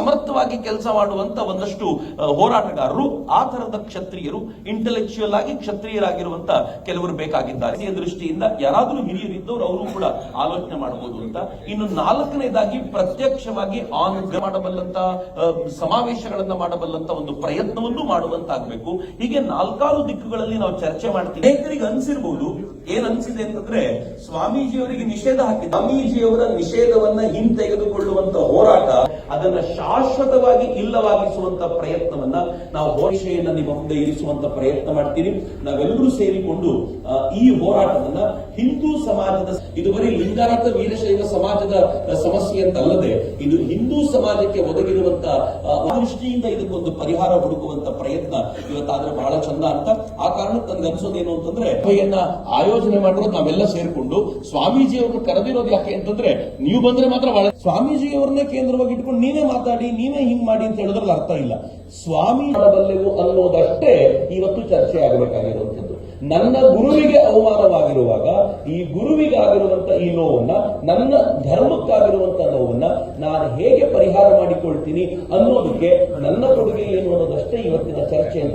ಸಮರ್ಥವಾಗಿ ಕೆಲಸ ಮಾಡುವಂತ ಒಂದಷ್ಟು ಹೋರಾಟಗಾರರು, ಆ ತರದ ಕ್ಷತ್ರಿಯರು ಇಂಟೆಲೆಕ್ಚುಯಲ್ ಆಗಿ ಕ್ಷತ್ರಿಯರಾಗಿರುವಂತ ಕೆಲವರು ಬೇಕಾಗಿದ್ದಾರೆ. ದೃಷ್ಟಿಯಿಂದ ಯಾರಾದರೂ ಹಿರಿಯರಿದ್ದವರು ಅವರು ಕೂಡ ಆಲೋಚನೆ ಮಾಡಬಹುದು ಅಂತ. ಇನ್ನು ನಾಲ್ಕನೇದಾಗಿ ಪ್ರತ್ಯಕ್ಷವಾಗಿ ಆನ್ ಮಾಡಬಲ್ಲಂತ ಸಮಾವೇಶಗಳನ್ನ ಮಾಡಬಲ್ಲಂತ ಒಂದು ಪ್ರಯತ್ನವನ್ನು ಮಾಡುವಂತಾಗಬೇಕು. ಹೀಗೆ ನಾಲ್ಕಾರು ದಿಕ್ಕುಗಳಲ್ಲಿ ನಾವು ಚರ್ಚೆ ಮಾಡ್ತೀವಿ. ಅನೇಕರಿಗೆ ಅನ್ಸಿರ್ಬೋದು, ಏನ್ ಅನ್ಸಿದೆ ಅಂತಂದ್ರೆ ಸ್ವಾಮೀಜಿಯವರಿಗೆ ನಿಷೇಧ ಹಾಕಿ ಸ್ವಾಮೀಜಿಯವರ ನಿಷೇಧವನ್ನ ಹಿಂತೆಗೆದುಕೊಳ್ಳುವಂತ ಹೋರಾಟ, ಅದನ್ನ ಶಾಶ್ವತವಾಗಿ ಇಲ್ಲವಾಗಿಸುವಂತ ಪ್ರಯತ್ನವನ್ನ ನಾವು ಹೋರಾಟೆಯನ್ನ ನಿಮ್ಮ ಮುಂದೆ ಇರಿಸುವಂತ ಪ್ರಯತ್ನ ಮಾಡ್ತೀರಿ ನಾವೆಲ್ಲರೂ ಸೇರಿಕೊಂಡು ಈ ಹೋರಾಟವನ್ನ ಹಿಂದೂ ಸಮಾಜದ ಇದು ಬರೀ ಲಿಂಗಾಯತ, ವೀರಶೈವ ಸಮಾಜದ ಸಮಸ್ಯೆ ಅಂತಲ್ಲದೆ, ಇದು ಹಿಂದೂ ಸಮಾಜಕ್ಕೆ ಒದಗಿರುವಂತ ದೃಷ್ಟಿಯಿಂದ ಇದಕ್ಕೊಂದು ಪರಿಹಾರ ಹುಡುಕುವಂತ ಪ್ರಯತ್ನ ಇವತ್ತಾದ್ರೆ ಬಹಳ ಚಂದ ಅಂತ. ಆ ಕಾರಣಕ್ಕೆ ನನ್ಗೆ ಅನ್ಸೋದೇನು ಅಂತಂದ್ರೆ, ಸಭೆಯನ್ನ ಆಯೋಜನೆ ಮಾಡಿರೋದು ನಾವೆಲ್ಲ ಸೇರ್ಕೊಂಡು ಸ್ವಾಮೀಜಿ ಅವ್ರನ್ನ ಕರೆದಿರೋದು ಯಾಕೆ ಅಂತಂದ್ರೆ, ನೀವು ಬಂದ್ರೆ ಮಾತ್ರ ಬಹಳ ಸ್ವಾಮೀಜಿ ಅವ್ರನ್ನೇ ಕೇಂದ್ರವಾಗಿ ಇಟ್ಕೊಂಡು ನೀನೇ ಮಾತಾಡಿ ನೀವೇ ಹಿಂಗ್ ಮಾಡಿ ಅಂತ ಹೇಳಿದ್ರಲ್ಲಿ ಅರ್ಥ ಇಲ್ಲ. ಸ್ವಾಮಿ ಮಾಡಬಲ್ಲೆವು ಅನ್ನೋದಷ್ಟೇ ಇವತ್ತು ಚರ್ಚೆ ಆಗಬೇಕಾಗಿರುವಂತದ್ದು ನನ್ನ ಗುರುವಿಗೆ ಅವಮಾನವಾಗಿರುವಾಗ, ಈ ಗುರುವಿಗಾಗಿರುವಂತ ಈ ನೋವನ್ನ, ನನ್ನ ಧರ್ಮಕ್ಕಾಗಿರುವಂತ ನೋವನ್ನ ನಾನು ಹೇಗೆ ಪರಿಹಾರ ಮಾಡಿಕೊಳ್ತೀನಿ ಅನ್ನೋದಕ್ಕೆ ನನ್ನ ಕೊಡುಗೆ ಏನು ಅನ್ನೋದಷ್ಟೇ ಇವತ್ತಿನ ಚರ್ಚೆ